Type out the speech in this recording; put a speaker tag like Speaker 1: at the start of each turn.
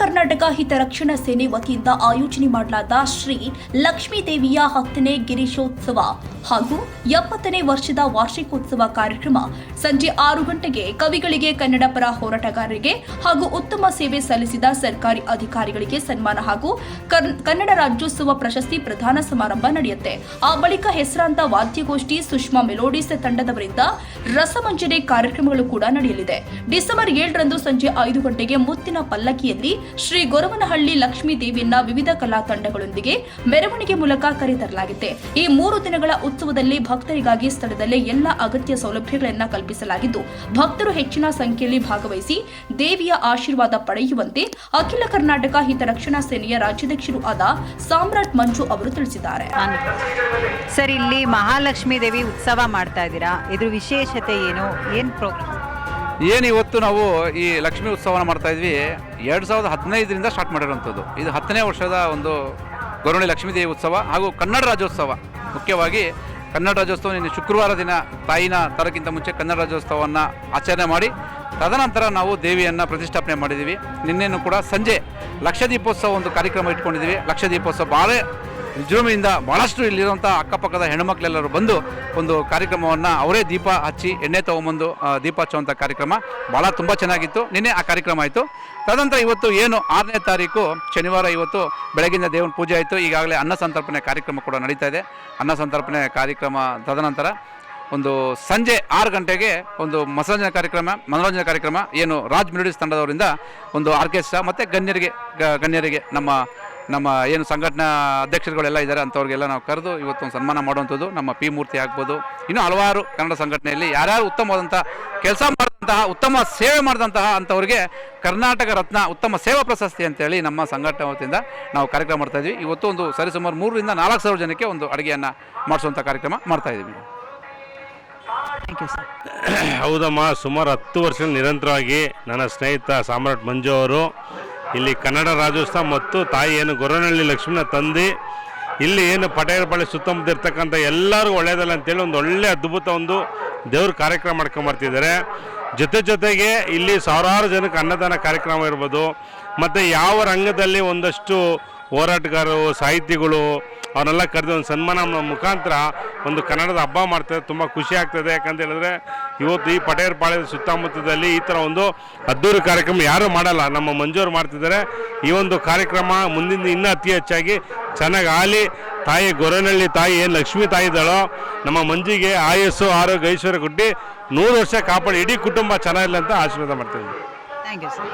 Speaker 1: ಕರ್ನಾಟಕ ಹಿತರಕ್ಷಣಾ ಸೇನೆ ವತಿಯಿಂದ ಆಯೋಜನೆ ಮಾಡಲಾದ ಶ್ರೀ ಲಕ್ಷ್ಮೀ ದೇವಿಯ ಹತ್ತನೇ ಗಿರೀಶೋತ್ಸವ ಹಾಗೂ ಎಪ್ಪತ್ತನೇ ವರ್ಷದ ವಾರ್ಷಿಕೋತ್ಸವ ಕಾರ್ಯಕ್ರಮ ಸಂಜೆ ಆರು ಗಂಟೆಗೆ ಕವಿಗಳಿಗೆ ಕನ್ನಡ ಪರ ಹೋರಾಟಗಾರರಿಗೆ ಹಾಗೂ ಉತ್ತಮ ಸೇವೆ ಸಲ್ಲಿಸಿದ ಸರ್ಕಾರಿ ಅಧಿಕಾರಿಗಳಿಗೆ ಸನ್ಮಾನ ಹಾಗೂ ಕನ್ನಡ ರಾಜ್ಯೋತ್ಸವ ಪ್ರಶಸ್ತಿ ಪ್ರದಾನ ಸಮಾರಂಭ ನಡೆಯುತ್ತೆ. ಆ ಬಳಿಕ ಹೆಸರಾಂತ ವಾದ್ಯಗೋಷ್ಠಿ ಸುಷ್ಮಾ ಮೆಲೋಡಿಸ್ ತಂಡದವರಿಂದ ರಸಮಂಜನೆ ಕಾರ್ಯಕ್ರಮಗಳು ಕೂಡ ನಡೆಯಲಿದೆ. ಡಿಸೆಂಬರ್ ಏಳರಂದು ಸಂಜೆ ಐದು ಗಂಟೆಗೆ ಮುತ್ತಿನ ಪಲ್ಲಕ್ಕಿಯಲ್ಲಿ ಶ್ರೀ ಗೊರವನಹಳ್ಳಿ ಲಕ್ಷ್ಮೀ ದೇವಿಯನ್ನ ವಿವಿಧ ಕಲಾ ತಂಡಗಳೊಂದಿಗೆ ಮೆರವಣಿಗೆ ಮೂಲಕ ಕರೆತರಲಾಗಿದೆ. ಈ ಮೂರು ದಿನಗಳ ಉತ್ಸವದಲ್ಲಿ ಭಕ್ತರಿಗಾಗಿ ಸ್ಥಳದಲ್ಲೇ ಎಲ್ಲ ಅಗತ್ಯ ಸೌಲಭ್ಯಗಳನ್ನು ಕಲ್ಪಿಸಲಾಗಿದ್ದು, ಭಕ್ತರು ಹೆಚ್ಚಿನ ಸಂಖ್ಯೆಯಲ್ಲಿ ಭಾಗವಹಿಸಿ ದೇವಿಯ ಆಶೀರ್ವಾದ ಪಡೆಯುವಂತೆ ಅಖಿಲ ಕರ್ನಾಟಕ ಹಿತರಕ್ಷಣಾ ಸೇನೆಯ ರಾಜ್ಯಾಧ್ಯಕ್ಷರು ಆದ ಸಾಮ್ರಾಟ್ ಮಂಜು ಅವರು ತಿಳಿಸಿದ್ದಾರೆ.
Speaker 2: ಸರ್, ಇಲ್ಲಿ ಮಹಾಲಕ್ಷ್ಮೀ ದೇವಿ ಉತ್ಸವ ಮಾಡ್ತಾ ಇದ್ದೀರಾ? ಇದ್ರ ವಿಶೇಷತೆ ಏನು? ಏನು ಪ್ರೋಗ್ರಾಮ್
Speaker 3: ಏನು ಇವತ್ತು ನಾವು ಈ ಲಕ್ಷ್ಮೀ ಉತ್ಸವನ ಮಾಡ್ತಾ ಇದ್ವಿ, ಎರಡು ಸಾವಿರದ ಹದಿನೈದರಿಂದ ಸ್ಟಾರ್ಟ್ ಮಾಡಿರೋಂಥದ್ದು ಇದು ಹತ್ತನೇ ವರ್ಷದ ಒಂದು ಗೌರವಣಿ ಲಕ್ಷ್ಮೀ ದೇವಿ ಉತ್ಸವ ಹಾಗೂ ಕನ್ನಡ ರಾಜ್ಯೋತ್ಸವ. ಮುಖ್ಯವಾಗಿ ಕನ್ನಡ ರಾಜ್ಯೋತ್ಸವ ನಿನ್ನೆ ಶುಕ್ರವಾರ ದಿನ ತಾಯಿನ ತರಕ್ಕಿಂತ ಮುಂಚೆ ಕನ್ನಡ ರಾಜ್ಯೋತ್ಸವವನ್ನು ಆಚರಣೆ ಮಾಡಿ, ತದನಂತರ ನಾವು ದೇವಿಯನ್ನು ಪ್ರತಿಷ್ಠಾಪನೆ ಮಾಡಿದ್ದೀವಿ ನಿನ್ನೆನೂ ಕೂಡ ಸಂಜೆ ಲಕ್ಷ ದೀಪೋತ್ಸವ ಒಂದು ಕಾರ್ಯಕ್ರಮ ಇಟ್ಕೊಂಡಿದ್ದೀವಿ ಲಕ್ಷ ದೀಪೋತ್ಸವ ಭಾಳ ವಿಜೃಂಭಣೆಯಿಂದ ಭಾಳಷ್ಟು ಇಲ್ಲಿರುವಂಥ ಅಕ್ಕಪಕ್ಕದ ಹೆಣ್ಣುಮಕ್ಕಳೆಲ್ಲರೂ ಬಂದು ಒಂದು ಕಾರ್ಯಕ್ರಮವನ್ನು ಅವರೇ ದೀಪ ಹಚ್ಚಿ, ಎಣ್ಣೆ ತೊಗೊಂಬಂದು ದೀಪ ಹಚ್ಚುವಂಥ ಕಾರ್ಯಕ್ರಮ ಭಾಳ ತುಂಬ ಚೆನ್ನಾಗಿತ್ತು. ನಿನ್ನೆ ಆ ಕಾರ್ಯಕ್ರಮ ಆಯಿತು. ತದನಂತರ ಇವತ್ತು ಏನು ಆರನೇ ತಾರೀಕು, ಶನಿವಾರ ಇವತ್ತು ಬೆಳಗಿನ ದೇವನ ಪೂಜೆ ಆಯಿತು. ಈಗಾಗಲೇ ಅನ್ನ ಸಂತರ್ಪಣೆ ಕಾರ್ಯಕ್ರಮ ಕೂಡ ನಡೀತಾ ಇದೆ. ಅನ್ನ ಸಂತರ್ಪಣೆ ಕಾರ್ಯಕ್ರಮ ತದನಂತರ ಒಂದು ಸಂಜೆ ಆರು ಗಂಟೆಗೆ ಒಂದು ಮನೋರಂಜನೆ ಕಾರ್ಯಕ್ರಮ, ಮನೋರಂಜನಾ ಕಾರ್ಯಕ್ರಮ, ಏನು ರಾಜ್ ಮೆಲೋಡಿಸ್ ತಂಡದವರಿಂದ ಒಂದು ಆರ್ಕೆಸ್ಟ್ರಾ ಮತ್ತು ಗಣ್ಯರಿಗೆ ಗಣ್ಯರಿಗೆ ನಮ್ಮ ನಮ್ಮ ಏನು ಸಂಘಟನಾ ಅಧ್ಯಕ್ಷರುಗಳೆಲ್ಲ ಇದ್ದಾರೆ ಅಂಥವ್ರಿಗೆಲ್ಲ ನಾವು ಕರೆದು ಇವತ್ತು ಒಂದು ಸನ್ಮಾನ ಮಾಡುವಂಥದ್ದು. ನಮ್ಮ ಪಿ ಮೂರ್ತಿ ಆಗ್ಬೋದು. ಇನ್ನೂ ಹಲವಾರು ಕನ್ನಡ ಸಂಘಟನೆಯಲ್ಲಿ ಯಾರ್ಯಾರು ಉತ್ತಮವಾದಂಥ ಕೆಲಸ ಮಾಡಿದಂತಹ ಉತ್ತಮ ಸೇವೆ ಮಾಡಿದಂತಹ ಅಂಥವ್ರಿಗೆ ಕರ್ನಾಟಕ ರತ್ನ ಉತ್ತಮ ಸೇವಾ ಪ್ರಶಸ್ತಿ ಅಂತೇಳಿ ನಮ್ಮ ಸಂಘಟನೆ ವತಿಯಿಂದ ನಾವು ಕಾರ್ಯಕ್ರಮ ಮಾಡ್ತಾ ಇದ್ವಿ. ಇವತ್ತು ಒಂದು ಸರಿಸುಮಾರು ಮೂರರಿಂದ ನಾಲ್ಕು ಸಾವಿರ ಜನಕ್ಕೆ ಒಂದು ಅಡುಗೆಯನ್ನು ಮಾಡಿಸುವಂಥ ಕಾರ್ಯಕ್ರಮ ಮಾಡ್ತಾ ಇದ್ದೀವಿ.
Speaker 2: ಥ್ಯಾಂಕ್ ಯು ಸರ್
Speaker 4: ಹೌದಮ್ಮ ಸುಮಾರು ಹತ್ತು ವರ್ಷ ನಿರಂತರವಾಗಿ ನನ್ನ ಸ್ನೇಹಿತ ಸಾಮ್ರಾಟ್ ಮಂಜು ಅವರು ಇಲ್ಲಿ ಕನ್ನಡ ರಾಜ್ಯೋತ್ಸವ ಮತ್ತು ತಾಯಿ ಏನು ಗೊರನಹಳ್ಳಿ ಲಕ್ಷ್ಮೀನ ತಂದು, ಇಲ್ಲಿ ಏನು ಪಟೇರಪಾಳೆ ಸುತ್ತಮುತ್ತ ಇರ್ತಕ್ಕಂಥ ಎಲ್ಲರಿಗೂ ಒಳ್ಳೆಯದಲ್ಲ ಅಂತೇಳಿ ಒಂದು ಒಳ್ಳೆ ಅದ್ಭುತ ಒಂದು ದೇವ್ರ ಕಾರ್ಯಕ್ರಮ ಮಾಡ್ಕೊಂಬರ್ತಿದ್ದಾರೆ ಜೊತೆ ಜೊತೆಗೆ ಇಲ್ಲಿ ಸಾವಿರಾರು ಜನಕ್ಕೆ ಅನ್ನದಾನ ಕಾರ್ಯಕ್ರಮ ಇರ್ಬೋದು. ಮತ್ತು ಯಾವ ರಂಗದಲ್ಲಿ ಒಂದಷ್ಟು ಹೋರಾಟಗಾರರು, ಸಾಹಿತಿಗಳು ಅವನ್ನೆಲ್ಲ ಕರೆದು ಒಂದು ಸನ್ಮಾನ ಮುಖಾಂತರ ಒಂದು ಕನ್ನಡದ ಹಬ್ಬ ಮಾಡ್ತಾರೆ. ತುಂಬ ಖುಷಿ ಆಗ್ತದೆ. ಯಾಕಂತ ಹೇಳಿದ್ರೆ ಇವತ್ತು ಈ ಪಟೇರ್ ಪಾಳ್ಯದ ಸುತ್ತಮುತ್ತದಲ್ಲಿ ಈ ಥರ ಒಂದು ಅದ್ದೂರಿ ಕಾರ್ಯಕ್ರಮ ಯಾರೂ ಮಾಡಲ್ಲ. ನಮ್ಮ ಮಂಜೂರು ಮಾಡ್ತಿದ್ದಾರೆ. ಈ ಒಂದು ಕಾರ್ಯಕ್ರಮ ಮುಂದಿನ ಇನ್ನೂ ಅತಿ ಹೆಚ್ಚಾಗಿ ಚೆನ್ನಾಗಿ ಆಲಿ ತಾಯಿ ಗೊರನಹಳ್ಳಿ ತಾಯಿ ಏನು ಲಕ್ಷ್ಮೀ ತಾಯಿ ಇದ್ದಾಳೋ ನಮ್ಮ ಮಂಜಿಗೆ ಆಯಸ್ಸು ಆರೋಗ್ಯ ಐಶ್ವರ್ಯ ಕೊಟ್ಟು ನೂರು ವರ್ಷ ಕಾಪಾಡಿ ಇಡೀ ಕುಟುಂಬ ಚೆನ್ನಾಗಿಲ್ಲ ಅಂತ ಆಶೀರ್ವಾದ ಮಾಡ್ತೀನಿ
Speaker 2: ಥ್ಯಾಂಕ್ ಯು ಸರ್.